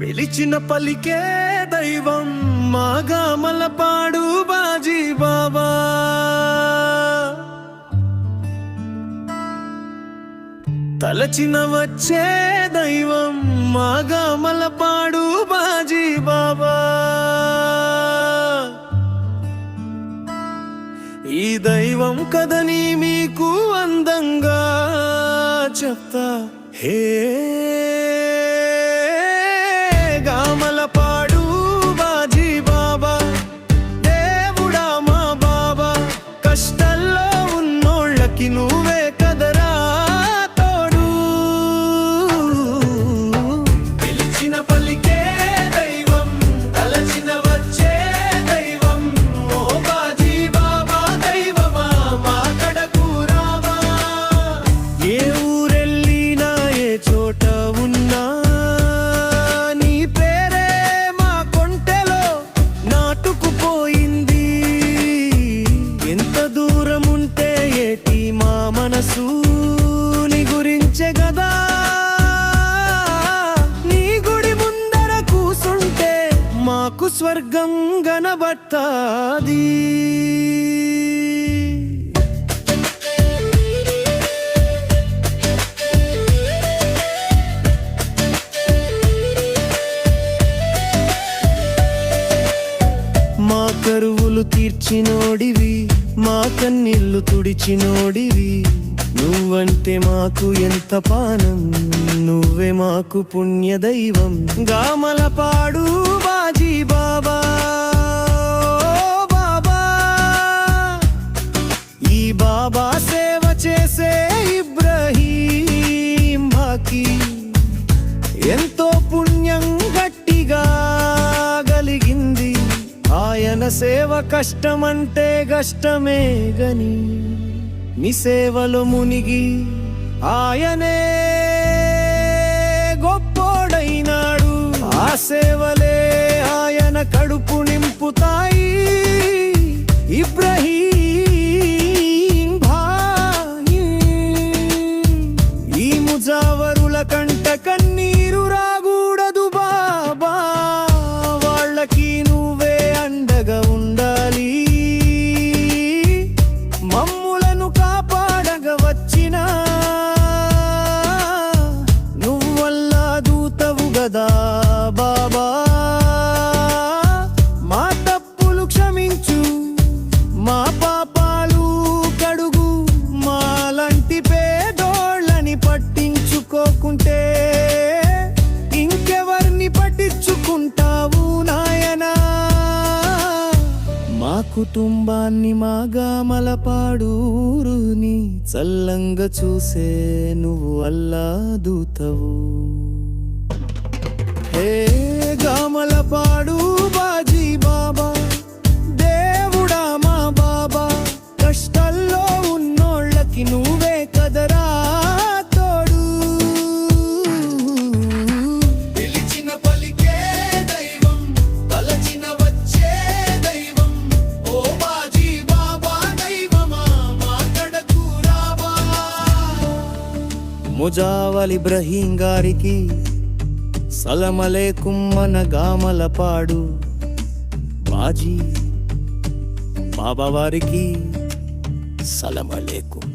పిలిచిన పలికే దైవం మాగామలపాడు బాజీ బాబా. తలచిన వచ్చే దైవం మాగామలపాడు బాజీ బాబా. ఈ దైవం కదని మీకు అందంగా చెప్తా. హే కష్టల్లో ఉన్నోళ్ళకి నువ్వే కదరా తోడు. పిలిచిన పలికే గదా నీ గుడి ముందర కూసుంటే మాకు స్వర్గం గనబట్టాది మా కరువులు తీర్చినోడివి మా కన్నీళ్ళు తుడిచినోడివి. నువ్వంటే మాకు ఎంత పానం నువ్వే మాకు పుణ్య దైవం గామలపాడు బాజీ బాబా ఓ బాబా. ఈ బాబా సేవ చేసే ఇబ్రహీం బాకి. ఎంతో పుణ్యం గట్టిగా గలిగింది. ఆయన సేవ కష్టమంటే కష్టమే గని. మీ సేవలో మునిగి ఆయనే గొప్పోడైనాడు. ఆ సేవలే ఆయన కడుపు నింపుతాయి. కుటుంబాన్ని మా గామలపాడూరుని చల్లంగా చూసే నువ్వు అల్లా దూతవు హే గామలపాడు ముజావల్ ఇబ్రహీం గారికి సలమలే కుమ్మన గామలపాడు బాజీ బాబావారికి సలమలేకుం.